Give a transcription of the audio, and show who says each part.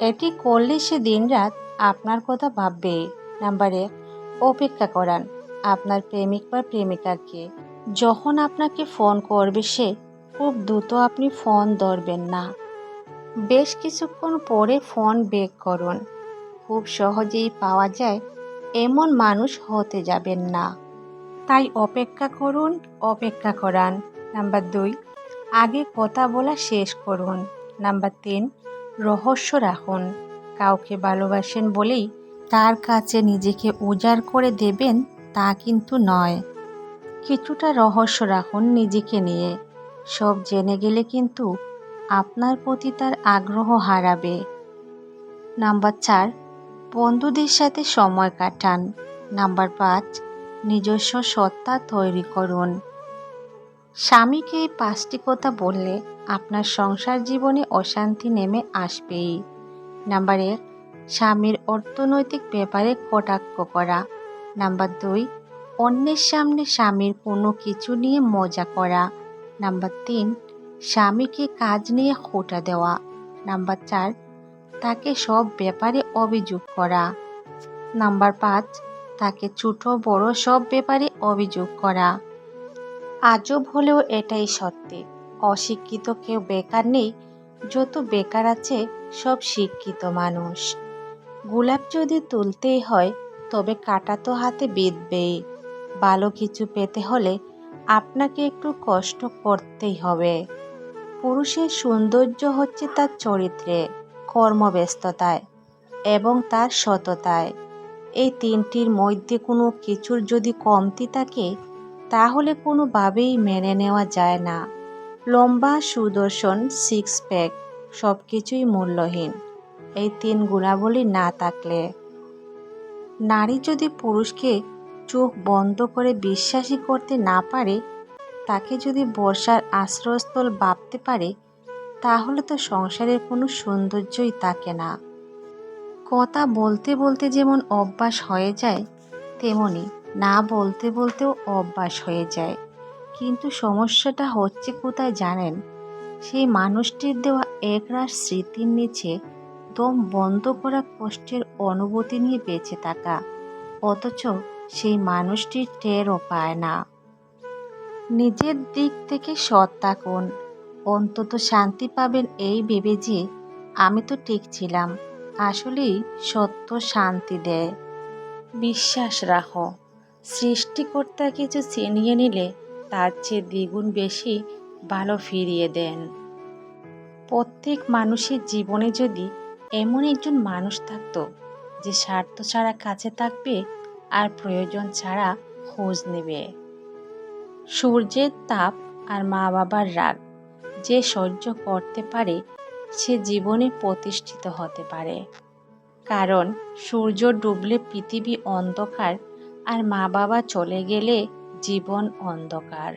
Speaker 1: এটি করলে সে দিনরাত আপনার কথা ভাববে। নাম্বার এক, অপেক্ষা করান আপনার প্রেমিক বা প্রেমিকাকে। যখন আপনাকে ফোন করবে সে, খুব দ্রুত আপনি ফোন ধরবেন না। বেশ কিছুক্ষণ পরে ফোন বেক করুন। খুব সহজেই পাওয়া যায়, এমন মানুষ হতে যাবেন না। তাই অপেক্ষা করুন, অপেক্ষা করান। নাম্বার দুই, আগে কথা বলা শেষ করুন। নাম্বার তিন রহস্য রাখুন। কাউকে ভালোবাসেন বলেই তার কাছে নিজেকে উজাড় করে দেবেন তা কিন্তু নয়। কিছুটা রহস্য রাখুন নিজেকে নিয়ে। সব জেনে গেলে কিন্তু আপনার প্রতি তার আগ্রহ হারাবে। নাম্বার চার, বন্ধুদের সাথে সময় কাটান। নাম্বার পাঁচ, নিজস্ব সত্তা তৈরি করুন। স্বামীকে এই পাঁচটি কথা বললে আপনার সংসার জীবনে অশান্তি নেমে আসবেই। নাম্বার এক, স্বামীর অর্থনৈতিক ব্যাপারে কটাক্ষ করা। নাম্বার দুই, অন্যের সামনে স্বামীর কোনো কিছু নিয়ে মজা করা। নাম্বার তিন, স্বামীকে কাজ নিয়ে খোটা দেওয়া। নাম্বার চার, তাকে সব ব্যাপারে অভিযোগ করা। নাম্বার পাঁচ, তাকে ছোট বড় সব ব্যাপারে অভিযোগ করা। আজব হলেও এটাই সত্যি। অশিক্ষিত কেউ বেকার নেই, যত বেকার আছে সব শিক্ষিত মানুষ। গোলাপ যদি তুলতেই হয়, তবে কাটা তো হাতে বিঁধবেই। ভালো কিছু পেতে হলে আপনাকে একটু কষ্ট করতেই হবে। পুরুষের সৌন্দর্য হচ্ছে তার চরিত্রে, কর্মব্যস্ততায় এবং তার সততায়। এই তিনটির মধ্যে কোনো কিছুর যদি কমতি থাকে তাহলে কোনোভাবেই মেনে নেওয়া যায় না। লম্বা সুদর্শন সিক্স প্যাক সব কিছুই মূল্যহীন। এই তিন গুণাবলী না থাকলে। নারী যদি পুরুষকে চোখ বন্ধ করে বিশ্বাসী করতে না পারে, তাকে যদি বর্ষার আশ্রয়স্থল ভাবতে পারে, তাহলে তো সংসারের কোনো সৌন্দর্যই থাকে না। কথা বলতে বলতে যেমন অভ্যাস হয়ে যায়, তেমনি না বলতে বলতেও অভ্যাস হয়ে যায়। কিন্তু সমস্যাটা হচ্ছে কোথায় জানেন? সেই মানুষটির দেওয়া একরাশ স্মৃতির নিচে দম বন্ধ করা কষ্টের অনুভূতি নিয়ে বেঁচে থাকা। অথচ সেই মানুষটির টেরও পায় না। নিজের দিক থেকে সৎ থাকুন। অন্তত শান্তি পাবেন এই ভেবে যে আমি তো ঠিক ছিলাম। আসলেই সত্য শান্তি দেয়। বিশ্বাস রাখো। সৃষ্টিকর্তা কিছু ছিনিয়ে নিলে, তার চেয়ে দ্বিগুণ বেশি ভালো ফিরিয়ে দেন। প্রত্যেক মানুষের জীবনে যদি এমন একজন মানুষ থাকতো, যে স্বার্থ ছাড়া কাছে থাকবে আর প্রয়োজন ছাড়া খোঁজ নেবে। সূর্যের তাপ আর মা বাবার রাগ যে সহ্য করতে পারে, সে জীবনে প্রতিষ্ঠিত হতে পারে। কারণ সূর্য ডুবলে পৃথিবী অন্ধকার আর মা বাবা চলে গেলে জীবন অন্ধকার।